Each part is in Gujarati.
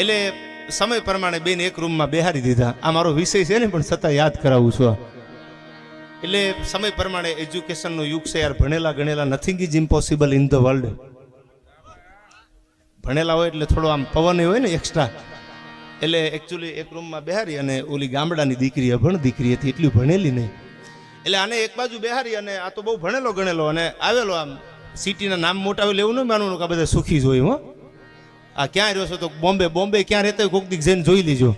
એટલે સમય પ્રમાણે બેન એક રૂમમાં બેહારી દીધા. આ મારો વિષય છે ને, પણ છતાં યાદ કરાવું છું એટલે સમય પ્રમાણે એજ્યુકેશનનો યુગ છે યાર. ભણેલા ગણેલા nothing is impossible in the world ભણેલા હોય એટલે થોડો આમ પવન હોય ને એક્સ્ટ્રા એટલે એકચ્યુઅલી એક રૂમમાં બેહારી અને ઓલી ગામડાની દીકરી, અભણ દીકરી હતી, એટલી ભણેલી નહીં. એટલે આને એક બાજુ બેહારી અને આ તો બહુ ભણેલો ગણેલો અને આવેલો આમ. સિટીના નામ મોટા લેવું નહીં માનવું કે બધા સુખી જ હોય હો. આ ક્યાં રહ્યો છો તો બોમ્બે બોમ્બે ક્યાં રહેતા હોય કોક દીક જઈને જોઈ લીજો.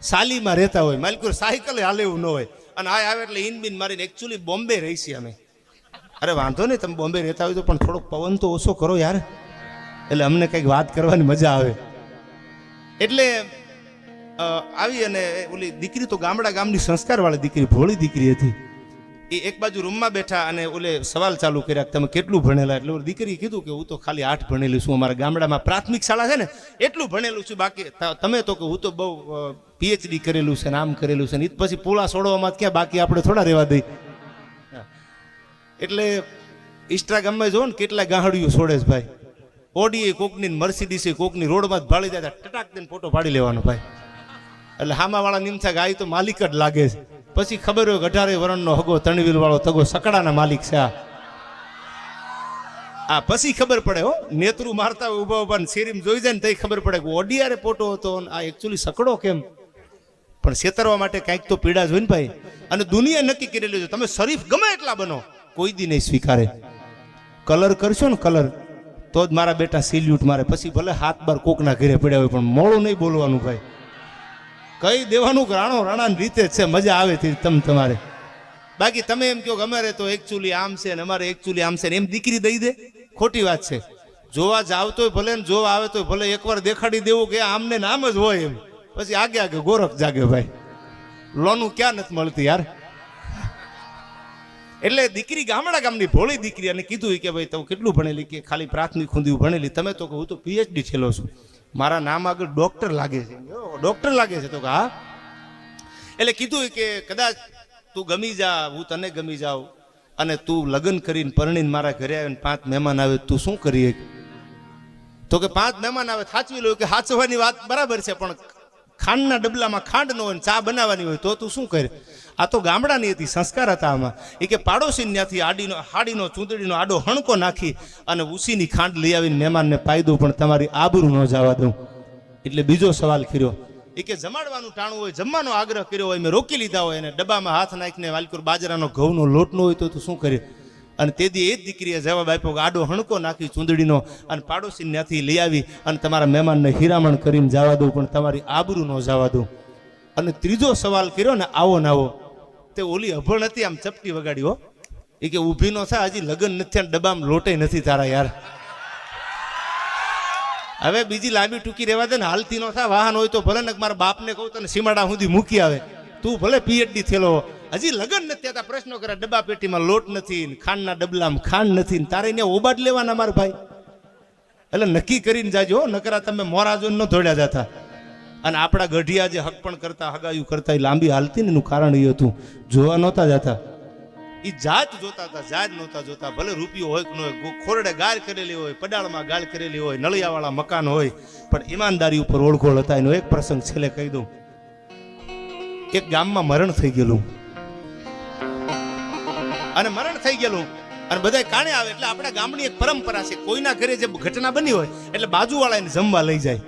સાલીમાં રહેતા હોય. માલિકુર સાયકલે હાલે એવું ન હોય. અને આ આવે એટલે ઇનબિન મારીને એકચ્યુઅલી બોમ્બે રહી છીએ અમે. અરે વાંધો નહીં, તમે બોમ્બે રહેતા હોય તો પણ થોડોક પવન તો ઓછો કરો યાર. એટલે અમને કંઈક વાત કરવાની મજા આવે. એટલે આવી અને ઓલી દીકરી તો ગામડા ગામની સંસ્કારવાળી દીકરી, ભોળી દીકરી હતી. એ એક બાજુ રૂમમાં બેઠા અને ઓલે સવાલ ચાલુ કર્યા કે તમે કેટલું ભણેલા? એટલે દીકરીએ કીધું કે હું તો ખાલી આઠ ભણેલી છું, અમારા ગામડામાં પ્રાથમિક શાળા છે ને, એટલું ભણેલું છું. બાકી તમે તો કે હું તો બહુ પીએચડી કરેલું છે ને આમ કરેલું છે ને એ પછી પોળા સોડવામાં ક્યાં બાકી આપણે થોડા રહેવા દઈ એટલે ઇન્સ્ટાગ્રામમાં જો ને કેટલા ગાહડિયું છોડે છે ભાઈ. ઓડી કોકની મર્સિડીસ કોકની રોડમાં જ ભાળી જાય ટટાક દઈને ફોટો પાડી લેવાનો ભાઈ. એટલે હામાવાળા નિમથા ગાય તો માલિક જ લાગે છે. પછી ખબર હોય અઢારે વરણનો હગો તણવીલ વાળો તગો સકડાના માલિક છે આ. પછી ખબર પડે હો, નેતરું મારતા હોય, ઊભા ઊભા ને જોઈ જાય ને તઈ ખબર પડે કે ઓડિયારે ફોટો હતો આ એકચ્યુઅલી સકડો કેમ? પણ છેતરવા માટે કાંઈક તો પીડા જ હોય ને ભાઈ. અને દુનિયા નક્કી કરી લેજો તમે શરીફ ગમે એટલા બનો, કોઈ દી નહીં સ્વીકારે. કલર કરશો ને કલર, તો જ મારા બેટા સિલ્યુટ મારે. પછી ભલે હાથ બાર કોકના ઘરે પડ્યા હોય, પણ મોડું નહીં બોલવાનું ભાઈ. કઈ દેવાનું રાણો રાણાની રીતે છે, મજા આવે તે તમ તમારે. બાકી તમે એમ કહો કે અમારે તો એકચ્યુઅલી આમ છે ને અમારે એકચ્યુઅલી આમ છે ને, એમ દીકરી દઈ દે. ખોટી વાત છે. જોવા જાવ તોય ભલે ને, જોવા આવે તોય ભલે એકવાર દેખાડી દેવું કે આમને ને આમ જ હોય એમ. પછી આગે આગે ગોરખ જાગે ભાઈ. લોનું ક્યાં નથી મળતી યાર? એટલે દીકરી ગામડા ગામની ભોળી દીકરી અને કીધું કે ભાઈ તું કેટલું ભણેલી કે? ખાલી પ્રાથમિક સુધી ભણેલી? તમે તો કહું તો પીએચડી છેલ્લો છું. મારા નામ આગળ ડોક્ટર લાગે છે. ડોક્ટર લાગે છે તો કે હા એટલે કીધું કે કદાચ તું ગમી જા, હું તને ગમી જાઉં. અને તું લગ્ન કરીને પરણીને મારા ઘરે આવીને પાંચ મહેમાન આવે, તું શું કરીએ? તો કે પાંચ મહેમાન આવે, સાચવી લો કે સાચવવાની વાત બરાબર છે, પણ ખાંડના ડબલામાં ખાંડ ન હોય ને ચા બનાવવાની હોય તો તું શું કરે? આ તો ગામડાની હતી, સંસ્કાર હતા આમાં. એ કે પાડોશી ત્યાંથી આડીનો, હાડીનો, ચૂંદડીનો આડો હણકો નાખી અને ઉસીની ખાંડ લઈ આવીને મહેમાનને પાઈ દઉં પણ તમારી આબરૂ ન જવા દઉં. એટલે બીજો સવાલ કર્યો. એ કે જમાડવાનું ટાણું હોય, જમવાનો આગ્રહ કર્યો હોય, મેં રોકી લીધા હોય અને ડબ્બામાં હાથ નાખીને વાલકુર બાજરાનો ઘઉંનો લોટનો હોય તો તું શું કરે? અને તેથી એ જ દીકરીએ જવાબ આપ્યો કે આડો હણકો નાખી ચૂંદડીનો અને પાડોશી ત્યાંથી લઈ આવી અને તમારા મહેમાનને હિરામણ કરીને જવા દઉં, પણ તમારી આબરૂ ન જવા દઉં. અને ત્રીજો સવાલ કર્યો ને આવો ને આવો. તે ઓલી અભણ હતી, આમ ચપટી વગાડી, હો. એ કે ઊભી નો થાય હજી લગ્ન નથી અને ડબ્બામાં લોટે નથી તારા યાર. હવે બીજી લાંબી ટૂંકી રહેવા દે ને, હાલતી નો થાય વાહન હોય તો ભલે ને મારા બાપને કહું તને સીમાડા સુધી મૂકી આવે. તું ભલે પીએચડી થયેલો. હજી લગ્ન નથી થતા પ્રશ્નો કરે, ડબ્બા પેટીમાં લોટ નથી ખાંડના ડબલામાં ખાંડ નથી તારે અહીંયા ઓબાટ લેવાના મારા ભાઈ. એટલે નક્કી કરીને જાજો નકરા તમે મોરા ન દોડ્યા જતા. અને આપણા ગઢિયા જે હક પણ કરતા, હગાયું કરતા, એ લાંબી હાલતી ને એનું કારણ એ હતું. જોવા નહોતા જતા. એ જાત જોતા હતા, જાત નહોતા જોતા. ભલે રૂપિયો હોય કે ન હોય ખોરડે ગાળ કરેલી હોય, પડાળમાં ગાળ કરેલી હોય, નળિયાવાળા મકાન હોય, પણ ઈમાનદારી ઉપર ઓળખોળ હતા. એનો એક પ્રસંગ છેલ્લે કહી દઉં. એક ગામમાં મરણ થઈ ગયેલું. અને મરણ થઈ ગયેલું. અને બધા કાણે આવે એટલે આપણા ગામની એક પરંપરા છે, કોઈના ઘરે જે ઘટના બની હોય એટલે બાજુવાળા એને જમવા લઈ જાય.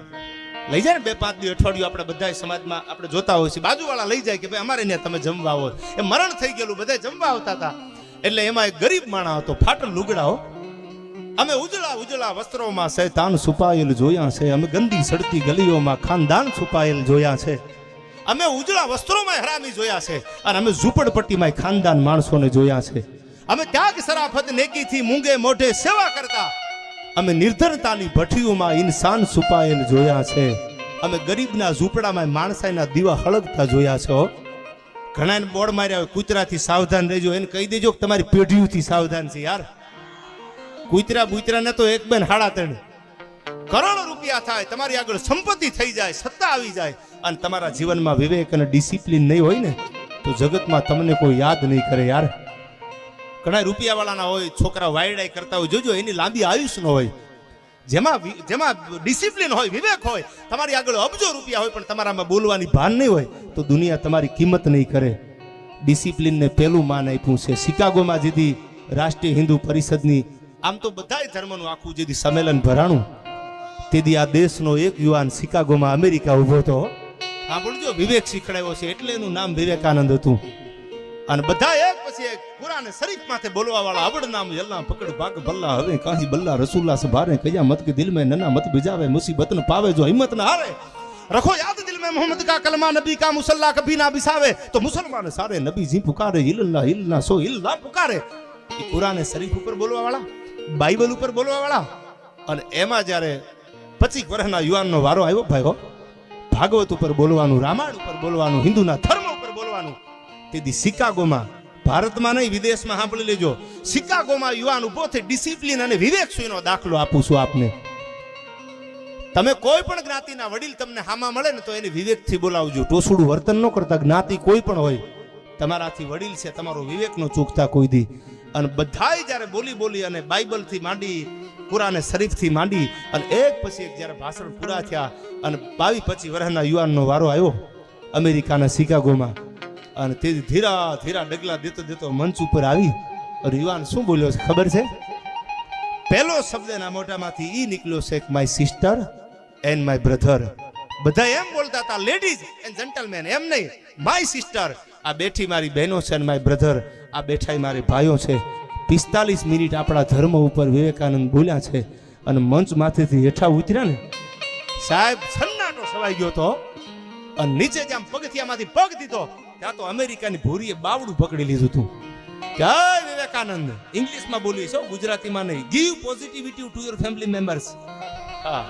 લઈ જાય ને બે પાંચ દિવસ અઠવાડિયું આપણે બધા સમાજમાં આપણે જોતા હોય છે બાજુવાળા લઈ જાય કે ભાઈ અમારે ત્યાં તમે જમવા આવો. એ મરણ થઈ ગયેલું બધા જમવા આવતા હતા. એટલે એમાં એક ગરીબ માણસ હતો, ફાટલ લુગડાઓ અમે ઉજળા ઉજળા વસ્ત્રોમાં શૈતાન છુપાયેલ જોયા છે, અમે ગંદી સડતી ગલીઓમાં ખાનદાન છુપાયેલ જોયા છે. અમે ઉજળા વસ્ત્રોમાં હરામી જોયા છે અને અમે ઝૂંપડપટ્ટીમાં ખાનદાન માણસોને જોયા છે. અમે ત્યાગ સરાફત નેકીથી મૂંગે મોઢે સેવા કરતા. અમે નિર્ધનતાની ભઠ્ઠીઓમાં ઇન્સાન છુપાયેલ જોયા છે. અમે ગરીબના ઝૂંપડામાં માણસાઈના દીવા હળગતા જોયા છો. ઘણા ઘણાને બોર્ડ માર્યા હોય, કૂતરાથી સાવધાન રહેજો, એને કહી દેજો કે તમારી પેઢીઓથી સાવધાન છે યાર. કૂતરા બુતરાને તો એક બેન હાડા ત્રણ કરોડો રૂપિયા થાય, તમારી આગળ સંપત્તિ થઈ જાય, સત્તા આવી જાય. અને તમારા જીવનમાં વિવેક અને ડિસિપ્લિન નહીં હોય ને, તો જગતમાં તમને કોઈ યાદ નહીં કરે યાર. ઘણા રૂપિયાવાળાના હોય, છોકરા વાયડાઈ કરતા હોય, જોજો, એની લાંબી આયુષ ન હોય. જેમાં જેમાં ડિસિપ્લિન હોય, વિવેક હોય, તમારી આગળ અબજો રૂપિયા હોય, પણ તમારામાં બોલવાની ભાન નહીં હોય, તો દુનિયા તમારી કિંમત નહીં કરે. ડિસિપ્લિનને પહેલું માન આપ્યું છે. શિકાગોમાં જીધી રાષ્ટ્રીય હિન્દુ પરિષદની, આમ તો બધાય ધર્મનું આખું જેથી સંમેલન ભરાણું, તેથી આ દેશનો એક યુવાન શિકાગોમાં અમેરિકા ઊભો હતો. સાંભળજો વિવેક શીખડાયો છે એટલે એનું નામ વિવેકાનંદ હતું. અને બધા એક પછી એક કુરાને શરીફ માથે બોલવા વાળા અવડ નામ જલ્લા પકડ ભાગ ભલ્લા હવે કાહી બલ્લા રસુલ્લા સભારે કયા મત કે દિલ મે નના મત બિજાવે મુસીબત ન પાવે જો હિંમત ન હારે. રખો યાદ દિલ મે મોહમ્મદ કા કલમા નબી કા મુસલ્લા કભી ના બિસાવે. તો મુસલમાન સારે નબી જી પુકારે હિલલ્લા હિલના સો હિલલા પુકારે. એ કુરાને શરીફ ઉપર બોલવા વાળા બાઇબલ ઉપર બોલવા વાળા અને એમાં જ્યારે પચીસ વર્ષના યુવાનનો વારો આવ્યો ભાઈ હો ભાગવત ઉપર બોલવાનું, રામાયણ ઉપર બોલવાનું, હિન્દુના ધર્મ ઉપર બોલવાનું, તેથી શિકાગોમાં, ભારતમાં નહીં, વિદેશમાં સાંભળી લેજો. શિકાગોમાં યુવાન ઊભો થઈ ડિસિપ્લિન અને વિવેક સુઈનો દાખલો આપું છું આપને. તમે કોઈ પણ જ્ઞાતિના વડીલ તમને હામાં મળે ને તો એને વિવેકથી બોલાવજો. ટોસુડું વર્તન ન કરતા જ્ઞાતિ કોઈ પણ હોય. તમારાથી વડીલ છે, તમારો વિવેક નો ચૂકતા કોઈ દી. અને બધાય જ્યારે બોલી બોલી અને બાઇબલથી માંડી કુરાને શરીફથી માંડી અને એક પછી એક જ્યારે ભાષણ પૂરા થયા અને બાવીસ પચીસ વર્ષના યુવાનનો વારો આવ્યો અમેરિકાના શિકાગોમાં. અને તે ધીરા ધીરા ડગલા દેતો દેતો મંચ ઉપર આવી અને યુવાન શું બોલ્યો છે ખબર છે? પહેલો શબ્દ એના મોઢામાંથી એ નીકળ્યો છે my sister and my brother બધા એમ બોલતા હતા લેડીઝ એન્ડ જેન્ટલમેન એમ નહીં માય સિસ્ટર આ બેઠી મારી બહેનો છે અને માય બ્રધર આ બેઠા મારી ભાઈઓ છે. પિસ્તાલીસ મિનિટ આપણા ધર્મ ઉપર વિવેકાનંદ બોલ્યા છે અને મંચ માથેથી હેઠા ઉતર્યા ને, સાહેબ સન્નાટો સવાઈ ગયો તો. અને નીચે જ્યાં પગથિયામાંથી પગ દીધો. ત્યાં તો અમેરિકાની ભૂરીએ બાવડું પકડી લીધું હતું. જય વિવેકાનંદ. ઇંગ્લિશમાં બોલી છો ગુજરાતીમાં નહીં. Give positivity to your family members હા.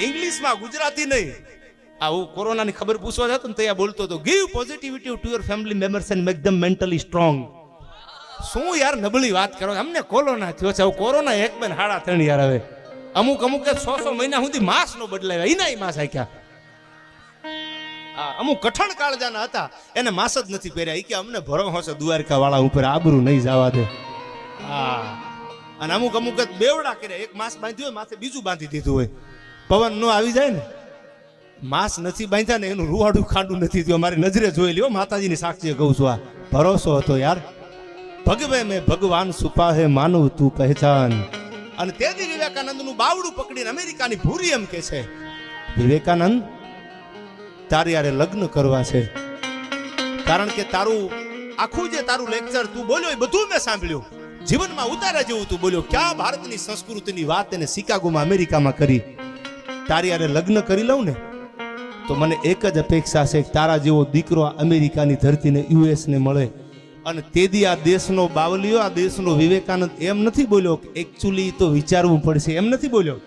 ઇંગ્લિશમાં ગુજરાતી નહીં. આવું કોરોનાની ખબર પૂછવા જતો ને ત્યાં બોલતો હતો. Give positivity to your family members and make them mentally strong શું યાર નબળી વાત કરો? અમને કોરોના થયો છે. કોરોના એક બેન હાડા ત્રણ યાર હવે. અમુક અમુક સો સો મહિના સુધી માસ નો બદલાવ્યા. એના માસ આખ્યા અમુક કઠણ કાળજાના હતા. એને માસ જ નથી પહેર્યા. એ કે અમને ભરો હશે દ્વારકા વાળા ઉપર, આબરૂ નહીં જવા દે. હા. અને અમુક અમુક બેવડા કર્યા. એક માસ બાંધ્યું હોય, માથે બીજું બાંધી દીધું હોય. પવન નો આવી જાય ને. માસ નથી બાંધ્યા ને, એનું રૂવાડું ખાંડું નથી થયું. મારી નજરે જોઈ લ્યો માતાજીની સાક્ષીએ કહું છું આ. ભરોસો હતો યાર. ભગવે મેં ભગવાન સુપા હે માનવ તું પહેચાન. અને તે જ વિવેકાનંદનું બાવડું પકડીને અમેરિકાની ભૂરી એમ કે છે. વિવેકાનંદ તારે યારે લગ્ન કરવા છે. કારણ કે તારું આખું જે તારું લેક્ચર તું બોલ્યો એ બધું મેં સાંભળ્યું. જીવનમાં ઉતારા જેવું તું બોલ્યો. ક્યાં ભારતની સંસ્કૃતિની વાત એને શિકાગોમાં અમેરિકામાં કરી. તારી યારે લગ્ન કરી લઉં ને તો મને એક જ અપેક્ષા છે તારા જેવો દીકરો અમેરિકાની ધરતીને યુએસને મળે. અને તેદી આ દેશનો બાવલીઓ આ દેશનો વિવેકાનંદ એમ નથી બોલ્યો કે એકચ્યુઅલી તો વિચારવું પડશે. એમ નથી બોલ્યો.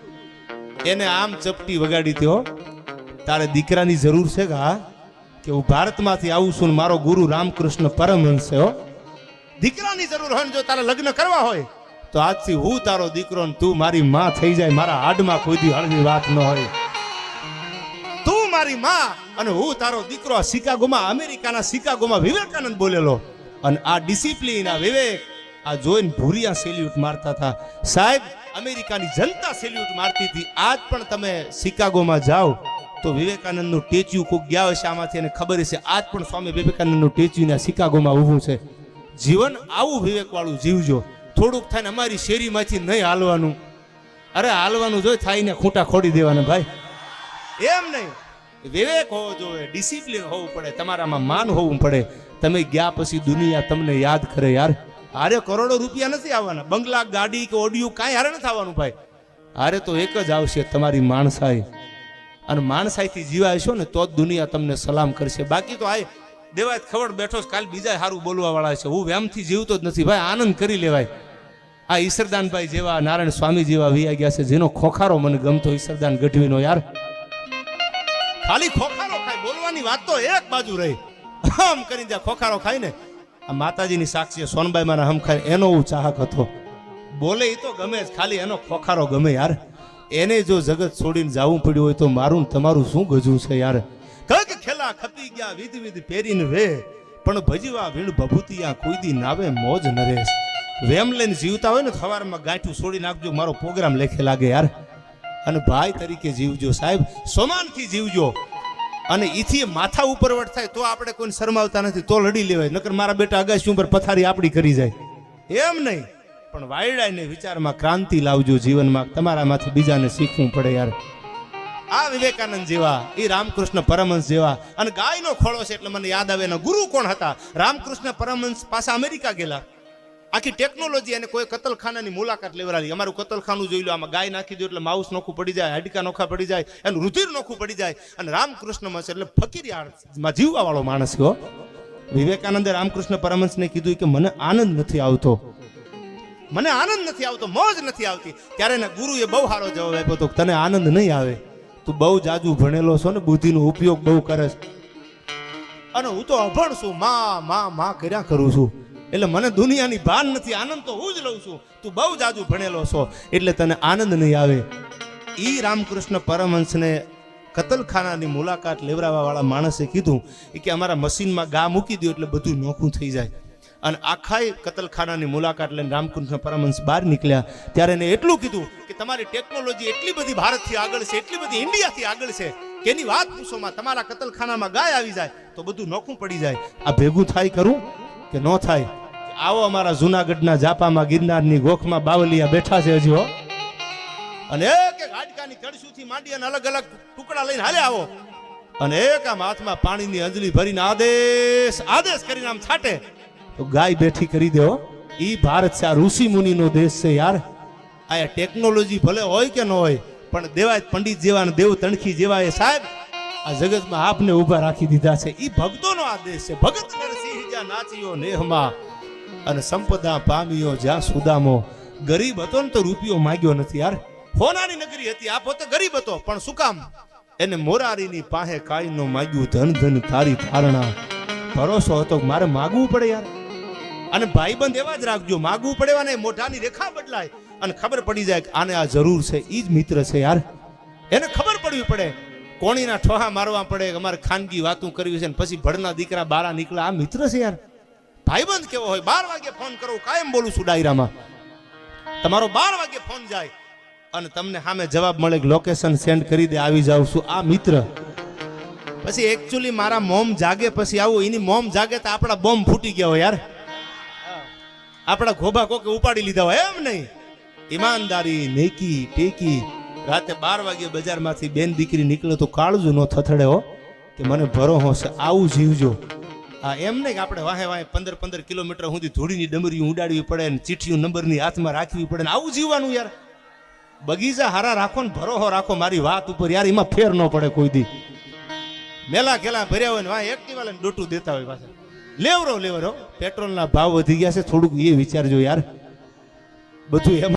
એને આમ ચપટી વગાડી ત્યો તારે દીકરાની જરૂર છે કે કે હું ભારતમાંથી આવું છું મારો ગુરુ રામકૃષ્ણ પરમહંસ છે દીકરાની જરૂર હોય જો તારે લગ્ન કરવા હોય, તો આજથી હું તારો દીકરો ને તું મારી માં થઈ જાય, મારા હાડમાં કોઈ દી હળવી વાત ન હોય. તું મારી માં અને હું તારો દીકરો શિકાગોમાં, અમેરિકાના શિકાગોમાં વિવેકાનંદ બોલેલો. અને આ ડિસિપ્લિન આ વિવેક આ જોઈને ભૂરિયા સેલ્યુટ મારતા હતા. સાહેબ, અમેરિકાની જનતા સેલ્યુટ મારતી હતી. આજ પણ તમે શિકાગોમાં જાઓ તો વિવેકાનંદનું ટેચ્યુ કોક ગયા હશે આમાંથી એને ખબર હશે આજ પણ સ્વામી વિવેકાનંદનું ટેચ્યુ ને શિકાગોમાં ઊભું છે. જીવન આવું વિવેકવાળું જીવજો. થોડુંક થાય ને અમારી શેરીમાંથી નહીં હાલવાનું. અરે, હાલવાનું જોઈ થાય ને ખૂંટા ખોડી દેવાના ભાઈ. એમ નહીં. વિવેક હોવો જોઈએ, ડિસિપ્લિન હોવું પડે, તમારામાં માન હોવું પડે. તમે ગયા પછી દુનિયા તમને યાદ કરે યાર. હારે કરોડો રૂપિયા નથી આવવાના. બંગલા, ગાડી કે ઓડિયું કાંઈ હારે નથી આવવાનું ભાઈ. હારે તો એક જ આવશે, તમારી માણસાઈ. અને માણસાઈથી જીવાશો ને, તો જ દુનિયા તમને સલામ કરશે. બાકી તો આ દેવાય ખબર બેઠો કાલ બીજા સારું બોલવા વાળા છે. હું વેમથી જીવતો જ નથી ભાઈ, આનંદ કરી લેવાય. આ ઈશ્વરદાનભાઈ જેવા, નારાયણ સ્વામી જેવા વિયા ગયા છે, જેનો ખોખારો મને ગમતો ઈશ્વરદાન ગઢવીનો યાર. ખાલી ખોખારો ખાય, બોલવાની વાત તો એક બાજુ રહી. આમ કરીને જ્યાં ખોખારો ખાય ને આ માતાજીની સાક્ષી સોનબાઈ મારા હમ ખાય, એનો હું ચાહક હતો. બોલે એ તો ગમે જ, ખાલી એનો ખોખારો ગમે યાર. એને જો જગત છોડીને જાવું પડ્યું હોય તો મારું તમારું શું ગજું છે યાર? કગ ખેલા ખપી ગયા, વિધ વિધ પહેરીને વે પણ ભજીવા વીણ ભભૂતિયા કોઈ દી નાવે, મોજ નરેશ. વેમ લઈને જીવતા હોય ને, સવારમાં ગાંઠું છોડી નાખજો, મારો પ્રોગ્રામ લેખે લાગે યાર. અને ભાઈ તરીકે જીવજો સાહેબ, સોમાનથી જીવજો. અને ઈથી માથા ઉપરવટ થાય તો આપણે કોઈને શરમાવતા નથી, તો લડી લેવાય. નકર મારા બેટા અગાસી ઉપર પથારી આપણી કરી જાય. એમ નહીં, પણ વાયડાને વિચારમાં ક્રાંતિ લાવજો જીવનમાં. તમારામાંથી બીજાને શીખવું પડે યાર. આ વિવેકાનંદ જેવા એ રામકૃષ્ણ પરમહંસ જેવા. અને ગાયનો ખોળો છે એટલે મને યાદ આવે એના ગુરુ કોણ હતા? રામકૃષ્ણ પરમહંસ પાછા અમેરિકા ગયેલા. આખી ટેકનોલોજી અને કોઈ કતલખાનાની મુલાકાત લેવડાવી. અમારું કતલખાનું જોઈ લો, આમાં ગાય નાખી દો એટલે માઉસ નોખું પડી જાય, હાડકા નોખા પડી જાય, એનું રુધિર નોખું પડી જાય અને રામકૃષ્ણમાં છે એટલે ફકીરિયામાં જીવવા વાળો માણસ ગયો વિવેકાનંદે રામકૃષ્ણ પરમહંસને કીધું કે મને આનંદ નથી આવતો. મને આનંદ નથી આવતો, મોજ નથી આવતી. ત્યારે એના ગુરુએ બહુ સારો જવાબ આપ્યો હતો તને આનંદ નહીં આવે. તું બહુ જાજુ ભણેલો છો ને, બુદ્ધિનો ઉપયોગ બહુ કરે અને હું તો અભણ છું, માં માં માં કર્યા કરું છું. એટલે મને દુનિયાની ભાન નથી, આનંદ તો હું જ લઉં છું. તું બહુ જાજુ ભણેલો છો, એટલે તને આનંદ નહીં આવે. એ રામકૃષ્ણ પરમહંસને કતલખાનાની મુલાકાત લેવડાવવા વાળા માણસે કીધું કે અમારા મશીનમાં ગા મૂકી દો એટલે બધું નોખું થઈ જાય. અને આખાય કતલખાનાની મુલાકાત લઈને રામકૃષ્ણ પરમહંસ બહાર નીકળ્યા. ત્યારે એને એટલું કીધું કે તમારી ટેકનોલોજી એટલી બધી ભારતથી આગળ છે, એટલી બધી ઇન્ડિયાથી આગળ છે, કે એની વાત પૂછોમાં તમારા કતલખાનામાં ગાય આવી જાય, તો બધું નોખું પડી જાય. આ ભેગું થાય કરું કે ન થાય? આવો અમારા જુનાગઢના જાપામાં ગિરનારની ગોખમાં બાવલિયા બેઠા છે હજી અને એક એક હાડકાની કડશુથી માંડી અને અલગ અલગ ટુકડા લઈને હાલે આવો. અને એક આમ હાથમાં પાણીની અંજલી ભરીને આદેશ આદેશ કરીને આમ છાટે. તો ગાય બેઠી કરી દેવો ઈ ભારત છે આ ઋષિ મુનિનો દેશ છે યાર. આ ટેકનોલોજી ભલે હોય કે ન હોય, પણ દેવાય પંડિત જેવા ને દેવ તણખી જેવા એ સાહેબ આ જગતમાં આપને ઊભા રાખી દીધા છે. એ ભક્તોનો આ દેશ છે. ભગત નરસિંહ જ્યાં નાચ્યો નેહમાં. અને સંપદા પામ્યો જ્યાં સુદામો. ગરીબ હતો ને તો રૂપિયો માંગ્યો નથી યાર. હોનાની નગરી હતી, આ પોતે ગરીબ હતો, પણ શું કામ? એને મોરારીની પાસે નો માગ્યું ધન ધન તારી ધારણા. ભરોસો હતો મારે માગવું પડે યાર. અને ભાઈબંધ એવા જ રાખજો, માગવું પડે અને મોઢાની રેખા બદલાય. અને ખબર પડી જાય કે આને આ જરૂર છે એ જ મિત્ર છે યાર. એને ખબર પડવી પડે. કોણીના ઠોહા મારવા પડે અમારે ખાનગી વાતું કરવી છે ને પછી ભડના દીકરા બારા નીકળે. આ મિત્ર છે યાર. ભાઈબંધ કેવો હોય? બાર વાગે ફોન કરો, કાયમ બોલું છું ડાયરામાં. તમારો બાર વાગે ફોન જાય અને તમને સામે જવાબ મળે કે લોકેશન સેન્ડ કરી દે, આવી જાઉં છું. આ મિત્ર. પછી એકચ્યુઅલી મારા મોમ જાગે, પછી આવું, એની મોમ જાગે તો આપણા બોમ્બ ફૂટી ગયા હોય યાર. આપણા ઘોભા કોકે ઉપાડી લીધા હોય એમ નહીં. ઈમાનદારી, નેકી, ટેકી. રાતે બાર વાગે બજારમાંથી બેન દીકરી નીકળે તો કાળજું ન થથડે હો, કે મને ભરોહો છે આવું જીવજો. આ એમ નહીં કે આપણે વાહે વાહે પંદર પંદર કિલોમીટર સુધી ધૂળીની ડમરી ઉડાડવી પડે ને ચીઠીઓ નંબરની હાથમાં રાખવી પડે ને આવું જીવવાનું યાર. બગીચા હારા રાખો ને ભરોહો રાખો, મારી વાત ઉપર યાર, એમાં ફેર ન પડે કોઈ દી. મેલા ખેલા ભર્યા હોય ને વાહ એક્ટિવા લઈને ડોટું દેતા હોય પાછા. લેવરો લેવરો, પેટ્રોલના ભાવ વધી ગયા છે, થોડુંક એ વિચારજો યાર. બધું એમ